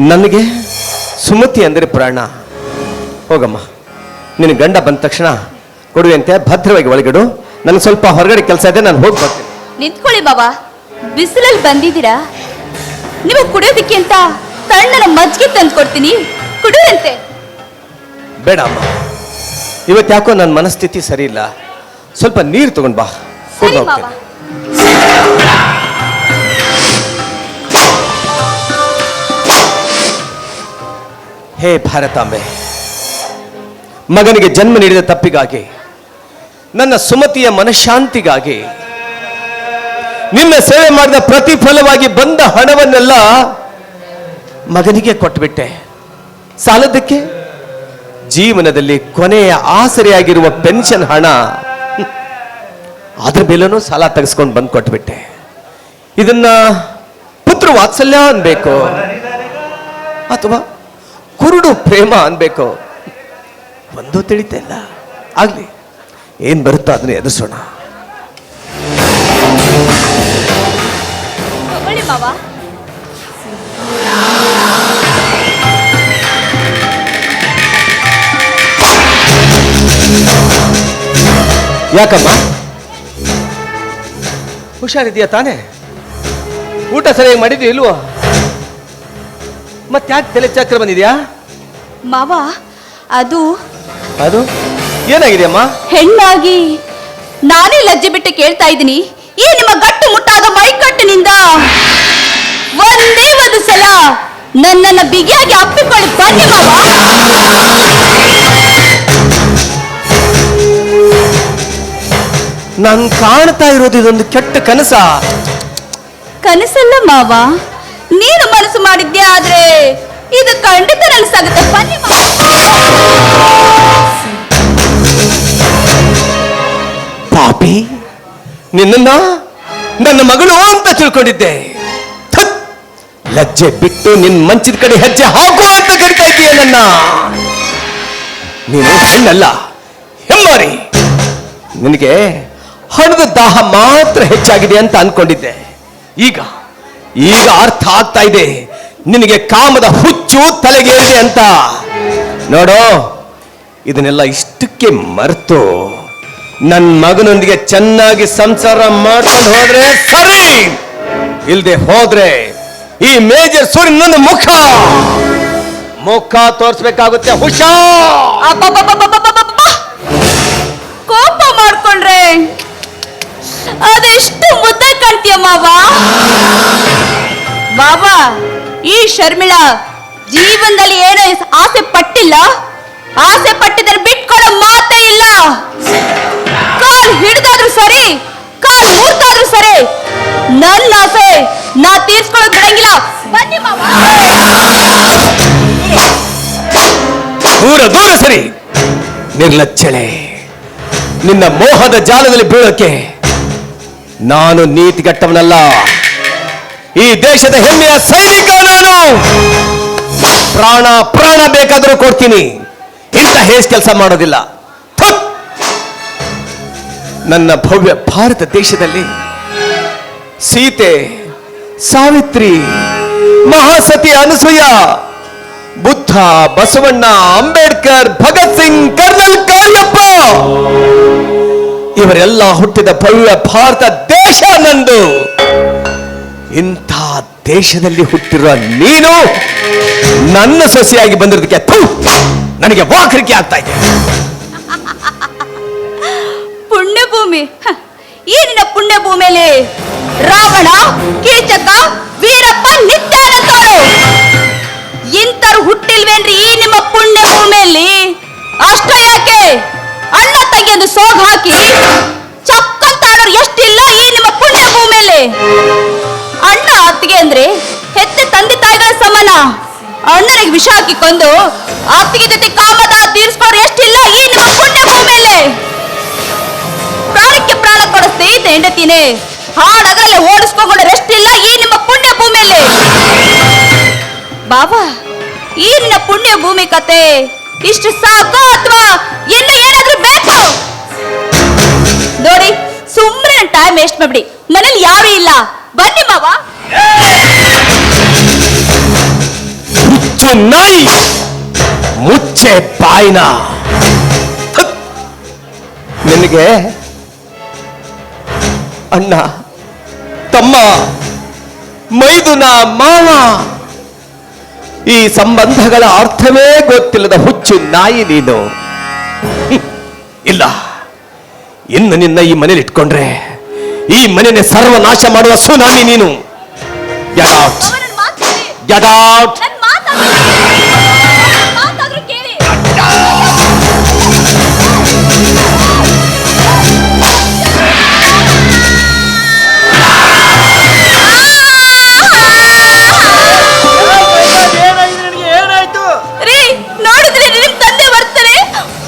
ನನಗೆ ಸುಮತಿ ಅಂದರೆ ಪ್ರಾಣ. ಹೋಗಮ್ಮ. ನಿನ್ನ ಗಂಡ ಬಂದ ತಕ್ಷಣ ಕೊಡುವಂತೆ ಭದ್ರವಾಗಿ ಒಳಗಡು. ನನಗೆ ಸ್ವಲ್ಪ ಹೊರಗಡೆ ಕೆಲಸ ಇದೆ ನಾನು ಹೋಗಿ ಬರ್ತೀನಿ. ನಿಂತ್ಕೊಳ್ಳಿ ಬಾಬಾ. ಬಿಸಿಲಲ್ಲಿ ಬಂದಿದ್ದೀರಾ? ನೀವು ಕುಡಿಯೋದಕ್ಕೆ ಅಂತ ತಣ್ಣನ ಮಜ್ಜಿಗೆ ತಂದು ಕೊಡ್ತೀನಿ. ಕುಡಿಯಂತೆ ಬೇಡ ಅಮ್ಮ. ಇವತ್ತು ಯಾಕೋ ನನ್ನ ಮನಸ್ಥಿತಿ ಸರಿ ಇಲ್ಲ ಸ್ವಲ್ಪ ನೀರು ತಗೊಂಡ್ ಬಾ. ಸರಿ ಬಾಬಾ ಹೇ ಭಾರತಾಂಬೆ, ಮಗನಿಗೆ ಜನ್ಮ ನೀಡಿದ ತಪ್ಪಿಗಾಗಿ, ನನ್ನ ಸುಮತಿಯ ಮನಃಶಾಂತಿಗಾಗಿ ನಿನ್ನ ಸೇವೆ ಮಾಡಿದ ಪ್ರತಿಫಲವಾಗಿ ಬಂದ ಹಣವನ್ನೆಲ್ಲ ಮಗನಿಗೆ ಕೊಟ್ಬಿಟ್ಟೆ. ಸಾಲದಕ್ಕೆ ಜೀವನದಲ್ಲಿ ಕೊನೆಯ ಆಸರೆಯಾಗಿರುವ ಪೆನ್ಷನ್ ಹಣ, ಅದ್ರ ಮೇಲೂ ಸಾಲ ತೆಗೆಸ್ಕೊಂಡು ಬಂದು ಕೊಟ್ಬಿಟ್ಟೆ. ಇದನ್ನ ಪುತ್ರ ವಾತ್ಸಲ್ಯ ಅನ್ಬೇಕು. ಅಥವಾ ಕುರುಡು ಪ್ರೇಮ ಅನ್ಬೇಕು. ಒಂದು ತಿಳಿತಾ ಇಲ್ಲ ಆಗ್ಲಿ ಏನ್ ಬರುತ್ತೋ ಅದನ್ನ ಎದುರಿಸೋಣ. ಯಾಕಮ್ಮ? ಹುಷಾರಿದೆಯಾ ತಾನೇ? ಊಟ ಸರಿಯಾಗಿ ಮಾಡಿದ್ವಿ ಇಲ್ವೋ? ಮತ್ತೆ ಯಾಕೆ ತಲೆ ಚಕ್ರ ಬಂದಿದ್ಯಾ? ಮಾವ ಅದು ಅದು? ಏನಾಗಿದೆ ಅಮ್ಮ ಹೆಣ್ಣಾಗಿ ನಾನೇ ಲಜ್ಜೆ ಬಿಟ್ಟು ಕೇಳ್ತಾ ಇದ್ದೀನಿ. ಈ ನಿಮ್ಮ ಗಟ್ಟು ಮುಟ್ಟಾದ ಮೈಕಟ್ಟಿನಿಂದ ಒಂದೇ ಒಂದು ಸಲ ನನ್ನನ್ನ ಬಿಗಿಯಾಗಿ ಅಪ್ಪಿಕೊಳ್ಳಿ. ಬನ್ನಿ ಮಾವ. ನಾನು ಕಾಣ್ತಾ ಇರೋದು ಇದೊಂದು ಕೆಟ್ಟ ಕನಸ? ಕನಸಲ್ಲ ಮಾವ ನೀನು ಮನಸ್ಸು ಮಾಡಿದ್ಯಾ ನಿನ್ನ ನನ್ನ ಮಗಳು ಅಂತ ತಿಳ್ಕೊಂಡಿದ್ದೆ! ಲಜ್ಜೆ ಬಿಟ್ಟು ನಿನ್ ಮಂಚದ ಕಡೆ ಹೆಜ್ಜೆ ಹಾಕು ಅಂತ ಕರಿತಾ ಇದ್ದೀಯ ನನ್ನ. ನೀನು ಹೆಣ್ಣಲ್ಲ, ಹೆಮ್ಮಾರಿ. ನಿನಗೆ ಹಣದ ದಾಹ ಮಾತ್ರ ಹೆಚ್ಚಾಗಿದೆ ಅಂತ ಅನ್ಕೊಂಡಿದ್ದೆ. ಈಗ ಈಗ ಅರ್ಥ ಆಗ್ತಾ ಇದೆ. ನಿನಗೆ ಕಾಮದ ಹುಚ್ಚು ತಲೆಗೇರಿದೆ ಅಂತ. ನೋಡೋ, ಇದನ್ನೆಲ್ಲ ಇಷ್ಟಕ್ಕೆ ಮರೆತು. ನನ್ನ ಮಗನೊಂದಿಗೆ ಚೆನ್ನಾಗಿ ಸಂಸಾರ ಮಾಡ್ಕೊಂಡು ಹೋದ್ರೆ ಸರಿ. ಇಲ್ದೆ ಹೋದ್ರೆ ಈ ಮೇಜರ್ ಸೂರ್ಯ ನನ್ನ ಮುಖ. ಮುಖ ತೋರಿಸ್ಬೇಕಾಗುತ್ತೆ ಹುಷಾ ಕೋಪ ಮಾಡ್ಕೊಂಡ್ರೆ ಅದೆಷ್ಟು ಮುದ್ದೆ ಕಾಣ್ತೀಯ ಮಾವ? ಬಾಬಾ ಈ ಶರ್ಮಿಳಾ ಜೀವನದಲ್ಲಿ ಏನೋ ಆಸೆ ಪಟ್ಟಿಲ್ಲ. ಆಸೆ ಪಟ್ಟಿದ್ರೆ ಬಿಟ್ಕೊಳ್ಳೋ ತೀರ್ಸ್ಕೊಳ್ಳೋದ್ ಬನ್ನಿ ದೂರ ದೂರ ಸರಿ. ನಿರ್ಲಜ್ಜಳೆ ನಿನ್ನ ಮೋಹದ ಜಾಲದಲ್ಲಿ ಬೀಳೋಕೆ ನಾನು ನೀತಿಗಟ್ಟವನಲ್ಲ. ಈ ದೇಶದ ಹೆಮ್ಮೆಯ ಸೈನಿಕ ನಾನು ಪ್ರಾಣ ಪ್ರಾಣ ಬೇಕಾದರೂ ಕೊಡ್ತೀನಿ. ಇಂಥ ಹೇಸ್ ಕೆಲಸ ಮಾಡೋದಿಲ್ಲ. ನನ್ನ ಭವ್ಯ ಭಾರತ ದೇಶದಲ್ಲಿ ಸೀತೆ ಸಾವಿತ್ರಿ, ಮಹಾಸತಿ ಅನಸೂಯ, ಬುದ್ಧ ಬಸವಣ್ಣ ಅಂಬೇಡ್ಕರ್, ಭಗತ್ ಸಿಂಗ್, ಕರ್ನಲ್ ಕಾರ್ಯಪ್ಪ ಇವರೆಲ್ಲ ಹುಟ್ಟಿದ ಭವ್ಯ ಭಾರತ ದೇಶ ನಂದು. ಇಂಥ ದೇಶದಲ್ಲಿ ಹುಟ್ಟಿರುವ ನೀನು ನನ್ನ ಸೊಸೆಯಾಗಿ ಬಂದಿರೋದಕ್ಕೆ ನನಗೆ ವಾಕರಿಕೆ ಆಗ್ತಾ ಇದೆ. ಪುಣ್ಯಭೂಮಿ ಏನಿನ ಪುಣ್ಯಭೂಮಿಯಲ್ಲಿ ರಾವಣ, ಕೀಚಕ, ವೀರಪ್ಪ ನಿತ್ಯಾನಂದರು ಇಂತರು ಹುಟ್ಟಿಲ್ವೇನ್ರಿ ಈ ನಿಮ್ಮ ಪುಣ್ಯ ಭೂಮಿಯಲ್ಲಿ? ಅಷ್ಟ ಯಾಕೆ? ಅಣ್ಣ ತಂಗಿಯೊಂದು ಸೋಗ ಹಾಕಿ ಚಕ್ಕಂತ ಆಡೋರು ಎಷ್ಟಿಲ್ಲ ಈ ನಿಮ್ಮ ಪುಣ್ಯ ಭೂಮಿಯಲ್ಲಿ? ಅಣ್ಣ ಅತ್ತಿಗೆ ಅಂದ್ರೆ ಹೆತ್ತ ತಂದೆ ತಾಯಿಗಳ ಸಮಾನ. ಅಣ್ಣನಿಗೆ ವಿಷ ಹಾಕಿ ಕೊಂದು ಅತ್ತಿಗೆ ಜೊತೆ ಕಾಮದ ತೀರಿಸ್ಕೊಳ್ಳೋರು ಎಷ್ಟಿಲ್ಲ ಈ ನಿಮ್ಮ ಪುಣ್ಯ ಭೂಮಿಯಲ್ಲಿ? ಪ್ರಾಣಕ್ಕೆ ಪ್ರಾಣ ಕೊಡೋ ಸ್ನೇಹಿತ, ಹೆಂಡತಿನೇ. ಹಾಡಗಲೇ ಓಡಿಸ್ಕೊಂಡು ರೆಸ್ಟ್ ಇಲ್ಲ. ಈ ನಿಮ್ಮ ಪುಣ್ಯ ಭೂಮಿಯಲ್ಲಿ. ಬಾಬಾ ಈ ನಿನ್ನ ಪುಣ್ಯ ಭೂಮಿ ಕತೆ ಇಷ್ಟು ಸಾಕು ಅಥವಾ ಇನ್ನು ಏನಾದ್ರೂ ಬೇಕು? ನೋಡಿ ಸುಮ್ಮನೆ ಟೈಮ್ ವೇಸ್ಟ್ ಮಾಡ್ಬಿಡಿ. ಮನೇಲಿ ಯಾರು ಇಲ್ಲ. ಬನ್ನಿ ಮಾವ. ನಾಯಿ ಮುಚ್ಚೆ ಬಾಯಿನ. ನಿನಗೆ ಅಣ್ಣ ತಮ್ಮ ಮೈದುನ ಮಾವ. ಈ ಸಂಬಂಧಗಳ ಅರ್ಥವೇ ಗೊತ್ತಿಲ್ಲದ ಹುಚ್ಚು ನಾಯಿ ನೀನು. ಇಲ್ಲ ಇನ್ನು ನಿನ್ನ ಈ ಮನೇಲಿ ಇಟ್ಕೊಂಡ್ರೆ ಈ ಮನೆಯ ಸರ್ವನಾಶ ಮಾಡುವ ಸುನಾಮಿ ನೀನು. ಗೆಟ್ ಔಟ್ ಗೆಟ್ ಮಾತು